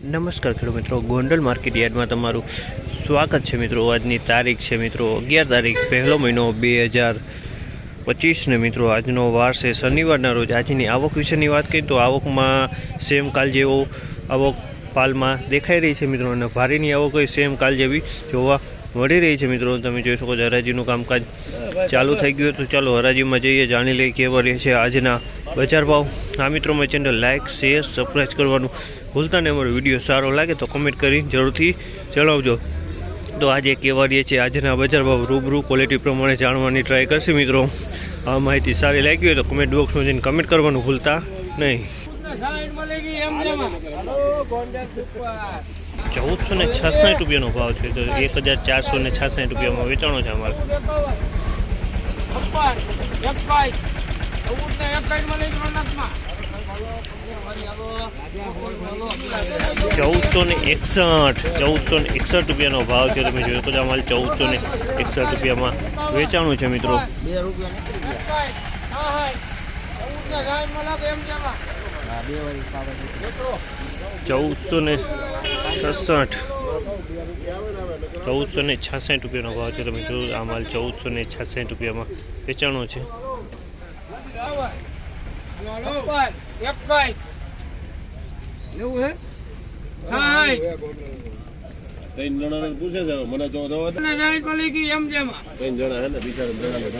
નમસ્કાર ખેડૂત મિત્રો ગોંડલ માર્કેટ યાર્ડમાં તમારું સ્વાગત છે મિત્રો. આજની તારીખ છે મિત્રો અગિયાર તારીખ પહેલો મહિનો બે હજાર પચીસને મિત્રો. આજનો વાર છે શનિવારના રોજ. આજની આવક વિશેની વાત કરીએ તો આવકમાં સેમ કાલ જેવો આવક પાલમાં દેખાઈ રહી છે મિત્રો. અને ભારીની આવક હોય સેમ કાલ જેવી જોવા મળી રહી છે મિત્રો. તમે જોઈ શકો છો હરાજીનું કામકાજ ચાલુ થઈ ગયું તો ચાલો હરાજીમાં જઈએ જાણી લઈએ કેવા રહે છે આજના બજાર ભાવ. આ મિત્રો, મારી ચેનલ લાઇક શેર સબસ્ક્રાઈબ કરવાનું ભૂલતા નહીં. અમારો વીડિયો સારો લાગે તો કમેન્ટ કરી જરૂરથી જણાવજો. તો આજે કેવાડીએ છીએ આજના બજાર ભાવ રૂબરૂ ક્વોલિટી પ્રમાણે જાણવાની ટ્રાય કરશે મિત્રો. આ માહિતી સારી લાગી હોય તો કમેન્ટ બોક્સમાં જઈને કમેન્ટ કરવાનું ભૂલતા નહીં. ચૌદસો ને છસાઠ રૂપિયાનો ભાવ છે તો એક હજાર ચારસો ને છાસઠ રૂપિયામાં વેચાણો છે અમારે. ચૌદસો ને એકસઠ, ચૌદસો ને એકસઠ રૂપિયાનો ભાવ છે, તમે જોયો તો અમારે ચૌદસો ને એકસઠ રૂપિયામાં વેચાણું છે, મિત્રો. ચૌદસો ને છસઠ, ચૌદસો ને છાસઠ રૂપિયાનો ભાવ છે, તમે જોયું આ માલ ચૌદસો ને છાસઠ રૂપિયામાં વેચાણો છે. ત્રણ જણાને પૂછે છે મને તો ત્રણ જણા હે ને બિચારા જણા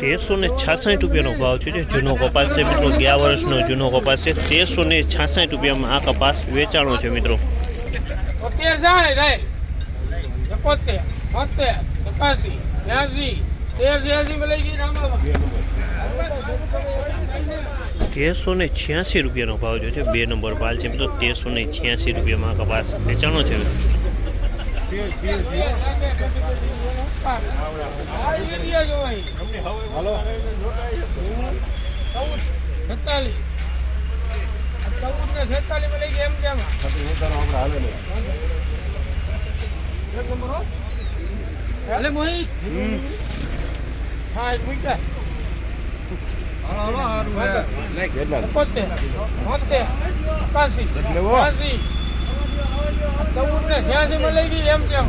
તેરસો ને છાસઠ રૂપિયાનો ભાવ છે જે જૂનો કપાસ છે. મિત્રો ગયા વર્ષનો જૂનો કપાસ છે. તેરસો ને છાસઠ રૂપિયામાં આ કપાસ વેચાણો છે મિત્રો. તેરસો ને છ્યાસી રૂપિયાનો ભાવ જો છે, બે નંબર પાલ છે તો તેરસો ને છ્યાસી રૂપિયામાં કપાસ વેચાણો છે. હાલે મોહિત હા મૂક્યા કેટલા વો. ચૌદ ને છ્યાસી માં લઈ ગઈ એમ કેમ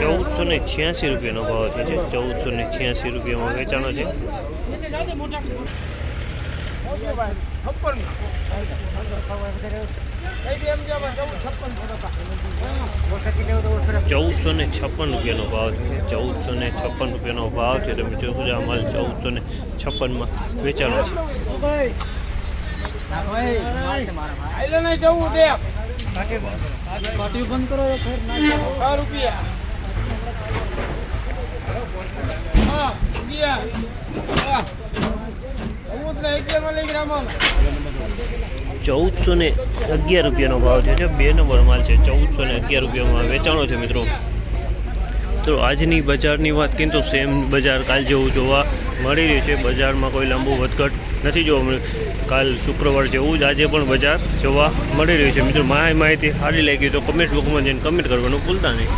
ચૌદસો ને છ્યાસી રૂપિયાનો ભાવ છે ચૌદસો ને છ્યાસી રૂપિયામાં વેચાણો છે. છપ્પન ચૌદસો ને છપ્પન રૂપિયાનો ભાવ છે ચૌદસો ને છપ્પન રૂપિયાનો ભાવ છે તમે જોશો છો આ ચૌદસો ને છપ્પનમાં વેચાણો છે. બંધ કરો રૂપિયા હા ગયા હા ચૌદ ને અગિયારમાં લઈ ગઈ રામામાં ચૌદસો ને અગિયાર રૂપિયાનો ભાવ છે. બે નંબર માલ છે ચૌદસો ને અગિયાર રૂપિયામાં વેચાણો છે મિત્રો. તો આજની બજારની વાત કરીએ તો સેમ બજાર કાલ જેવું જોવા મળી રહ્યું છે. બજારમાં કોઈ લાંબુ વધઘટ નથી જોવા મળ્યું. કાલ શુક્રવાર જેવું જ આજે પણ બજાર જોવા મળી રહ્યું છે. મિત્રો માહિતી સારી લાગી તો કમેન્ટ બોક્સમાં જઈને કમેન્ટ કરવાનું ભૂલતા નહીં.